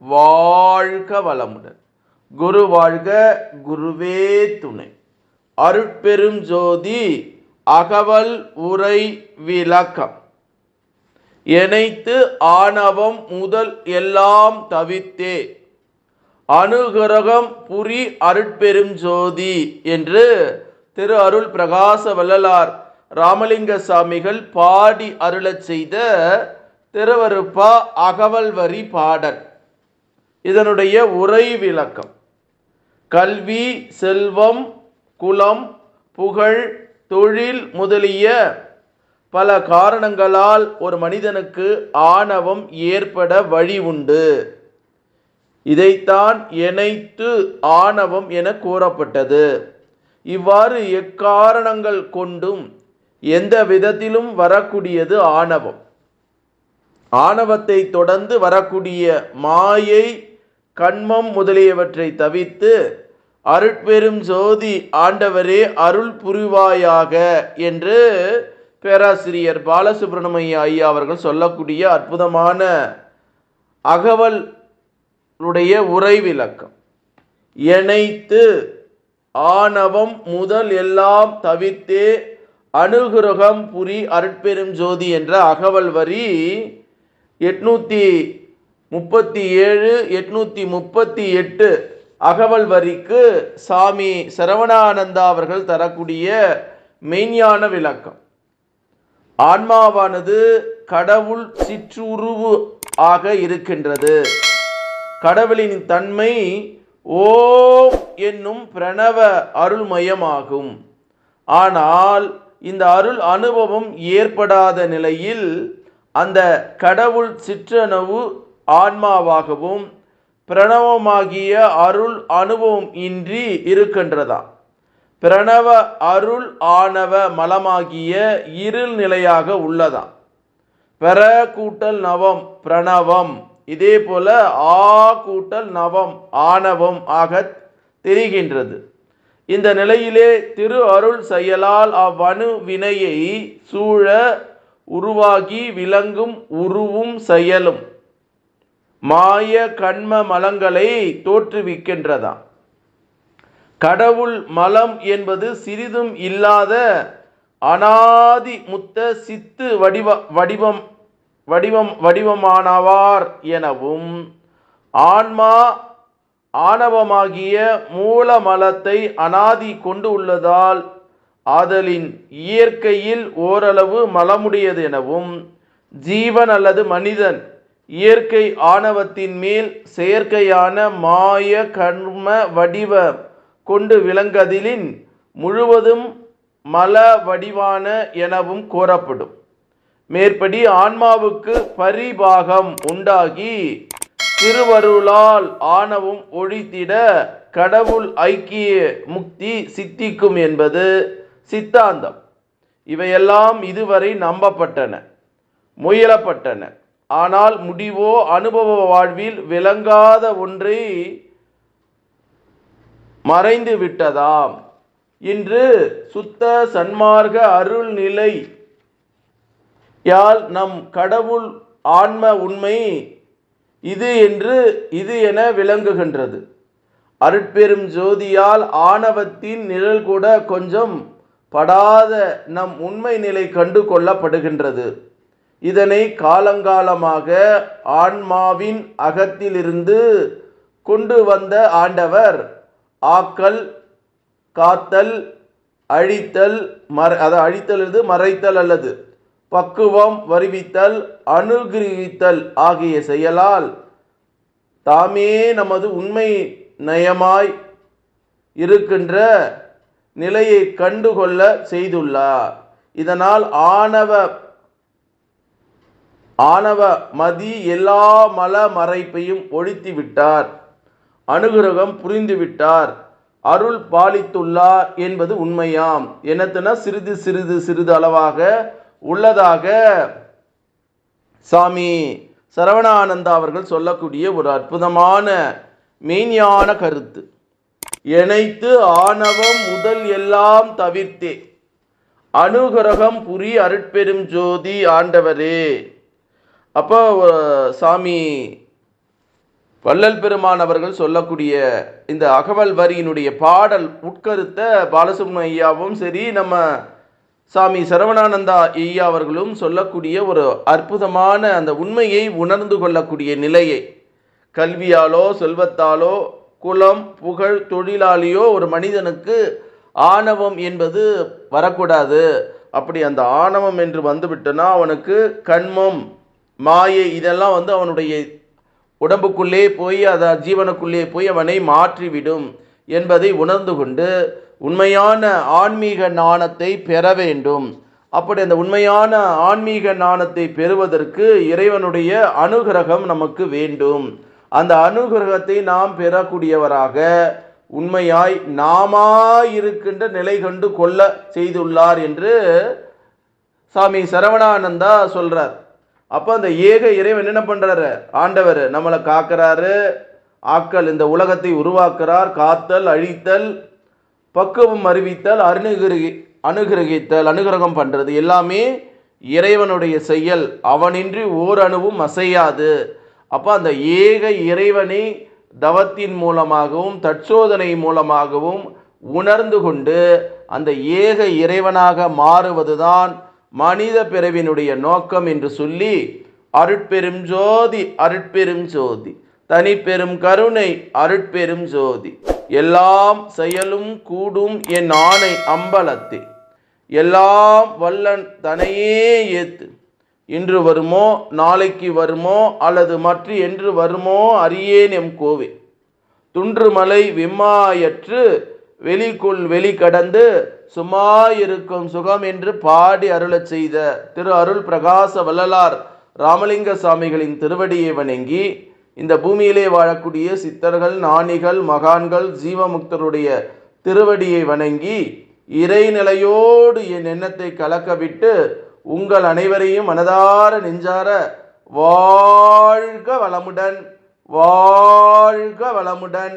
வாழ்க வளமுடன். குரு வாழ்க குருவே துணை. அருட்பெரும் ஜோதி அகவல் உரை விளக்கம். இணைத்து ஆணவம் முதல் எல்லாம் தவித்தே. அனுகிரகம் புரி அருட்பெரும் ஜோதி என்று திரு அருள் பிரகாச வள்ளலார் ராமலிங்க சாமிகள் பாடி அருளச் செய்த திருவருப்பா அகவல் வரி பாடல். இதனுடைய உரை விளக்கம். கல்வி செல்வம் குலம் புகழ் தொழில் முதலிய பல காரணங்களால் ஒரு மனிதனுக்கு ஆணவம் ஏற்பட வழி உண்டு. இதைத்தான் இணைத்து ஆணவம் என கூறப்பட்டது. இவ்வாறு எக்காரணங்கள் கொண்டும் எந்த விதத்திலும் வரக்கூடியது ஆணவம். ஆணவத்தை தொடர்ந்து வரக்கூடிய மாயை கண்மம் முதலியவற்றை தவித்து அருட்பெரும் ஜோதி ஆண்டவரே அருள் புரிவாயாக என்று பேராசிரியர் பாலசுப்ரமணிய ஐயா அவர்கள் சொல்லக்கூடிய அற்புதமான அகவல் உடைய உரை விளக்கம் இணைத்து ஆணவம் முதல் எல்லாம் தவிர்த்தே அனுகிரகம் புரி அருட்பெரும் ஜோதி என்ற அகவல் வரி எட்நூற்றி முப்பத்தி ஏழு எட்நூற்றி முப்பத்தி எட்டு அகவல் வரிக்கு சாமி சரவணானந்தா அவர்கள் தரக்கூடிய மெய்ஞான விளக்கம். ஆன்மாவானது கடவுள் சிற்றுருவு ஆக இருக்கின்றது. கடவுளின் தன்மை ஓம் என்னும் பிரணவ அருள்மயமாகும். ஆனால் இந்த அருள் அனுபவம் ஏற்படாத நிலையில் அந்த கடவுள் சிற்றணவு ஆன்மாவாகவும் பிரணவமாகிய அருள் அனுபவம் இன்றி இருக்கின்றதா? பிரணவ அருள் ஆணவ மலமாகிய இருள் நிலையாக உள்ளதா? பெற கூட்டல் நவம் பிரணவம். இதே போல ஆ கூட்டல் நவம் ஆணவம் ஆக தெரிகின்றது. இந்த நிலையிலே திரு அருள் செயலால் அவ்வணு வினையை சூழ உருவாகி விளங்கும் உருவும் செயலும். மாய கண்ம மலங்களை தோற்றுவிக்கின்றதா கடவுள் மலம் என்பது சிறிதும் இல்லாத அனாதி முத்த சித்து வடிவ வடிவம் வடிவம் வடிவமானவார் எனவும் ஆன்மா ஆணவமாகிய மூல மலத்தை அனாதி கொண்டு உள்ளதால் ஆதலின் இயற்கையில் ஓரளவு மலமுடையது எனவும் ஜீவன் அல்லது மனிதன் இயற்கை ஆணவத்தின் மேல் செயற்கையான மாய கர்ம வடிவ கொண்டு விளங்கதிலின் முழுவதும் மல வடிவான எனவும் கூறப்படும். மேற்படி ஆன்மாவுக்கு பரிபாகம் உண்டாகி திருவருளால் ஆணவம் ஒழித்திட கடவுள் ஐக்கிய முக்தி சித்திக்கும் என்பது சித்தாந்தம். இவையெல்லாம் இதுவரை நம்பப்பட்டன முயலப்பட்டன. ஆனால் முடிவோ அனுபவ வாழ்வில் விளங்காத ஒன்றை மறைந்து விட்டதாம். இன்று சுத்த சன்மார்க்க அருள் நிலை யால் நம் கடவுள் ஆன்ம உண்மை இது என்று இது என விளங்குகின்றது. அருட்பெரும் ஜோதியால் ஆணவத்தின் நிழல் கூட கொஞ்சம் படாத நம் உண்மை நிலை கண்டு கொள்ளப்படுகின்றது. இதனை காலங்காலமாக ஆன்மாவின் அகத்திலிருந்து கொண்டு வந்த ஆண்டவர் ஆக்கல் காத்தல் அழித்தல் மற அதை அழித்தல் அல்லது மறைத்தல் அல்லது பக்குவம் வருவித்தல் அனுகிரகித்தல் ஆகிய செயலால் தாமே நமது உண்மை நயமாய் இருக்கின்ற நிலையை கண்டுகொள்ள செய்துள்ளார். இதனால் ஆணவ ஆணவ மதி எல்லா மல மறைப்பையும் ஒழித்து விட்டார். அனுகிரகம் புரிந்துவிட்டார் அருள் பாலித்துள்ளார் என்பது உண்மையாம். என்னத்துனா சிறிது சிறிது சிறிது அளவாக உள்ளதாக சாமி சரவணானந்தா அவர்கள் சொல்லக்கூடிய ஒரு அற்புதமான மெய்ஞான கருத்து. இணைத்து ஆணவம் முதல் எல்லாம் தவிர்த்தே. அனுகிரகம் புரி அருட்பெரும் ஜோதி ஆண்டவரே. அப்போ சாமி வள்ளல் பெருமான் அவர்கள் சொல்லக்கூடிய இந்த அகவல் வரியினுடைய பாடல் உட்கருத்த பாலசுப்ரமணிய ஐயாவும் சரி நம்ம சாமி சரவணானந்தா ஐயா அவர்களும் சொல்லக்கூடிய ஒரு அற்புதமான அந்த உண்மையை உணர்ந்து கொள்ளக்கூடிய நிலையை கல்வியாலோ செல்வத்தாலோ குலம் புகழ் தொழிலாளியோ ஒரு மனிதனுக்கு ஆணவம் என்பது வரக்கூடாது. அப்படி அந்த ஆணவம் என்று வந்துவிட்டனா அவனுக்கு கண்மம் மாயை இதெல்லாம் வந்து அவனுடைய உடம்புக்குள்ளே போய் அதை ஜீவனுக்குள்ளே போய் அவனை மாற்றிவிடும் என்பதை உணர்ந்து கொண்டு உண்மையான ஆன்மீக ஞானத்தை பெற வேண்டும். அப்படி அந்த உண்மையான ஆன்மீக ஞானத்தை பெறுவதற்கு இறைவனுடைய அனுகிரகம் நமக்கு வேண்டும். அந்த அனுகிரகத்தை நாம் பெறக்கூடியவராக உண்மையாய் நாமாயிருக்கின்ற நிலை கண்டு கொள்ள செய்துள்ளார் என்று சாமி சரவணானந்தா சொல்றார். அப்போ அந்த ஏக இறைவன் என்ன பண்ணுறாரு ஆண்டவர் நம்மளை காக்கிறாரு. ஆக்கல் இந்த உலகத்தை உருவாக்குறார். காத்தல் அழித்தல் பக்குவம் அறிவித்தல் அனுகிரகி அனுகிரகித்தல் அனுகிரகம் பண்ணுறது எல்லாமே இறைவனுடைய செயல். அவனின்றி ஓர் அணுவும் அசையாது. அப்போ அந்த ஏக இறைவனை தவத்தின் மூலமாகவும் தற்சோதனை மூலமாகவும் உணர்ந்து கொண்டு அந்த ஏக இறைவனாக மாறுவதுதான் மனித பிறவினுடைய நோக்கம் என்று சொல்லி அருட்பெரும் ஜோதி அருட்பெரும் ஜோதி. தனிப்பெரும் கருணை அருட்பெரும் ஜோதி. எல்லாம் செயலும் கூடும் என் ஆணை அம்பலத்தே. எல்லாம் வல்லன் தனையே ஏத்து. இன்று வருமோ நாளைக்கு வருமோ அல்லது மற்ற என்று வருமோ அறியேன் எம் கோவே. துன்றுமலை விம்மாயற்று வெளிக்குள் வெளி கடந்து சும்மா இருக்கும் சுகம் என்று பாடி அருளச் செய்த திரு அருள் பிரகாச வள்ளலார் ராமலிங்க சாமிகளின் திருவடியை வணங்கி இந்த பூமியிலே வாழக்கூடிய சித்தர்கள் நாணிகள் மகான்கள் ஜீவமுக்தருடைய திருவடியை வணங்கி இறைநிலையோடு என் எண்ணத்தை கலக்கவிட்டு உங்கள் அனைவரையும் மனதார நெஞ்சார வாழ்க வளமுடன் வாழ்க வளமுடன்.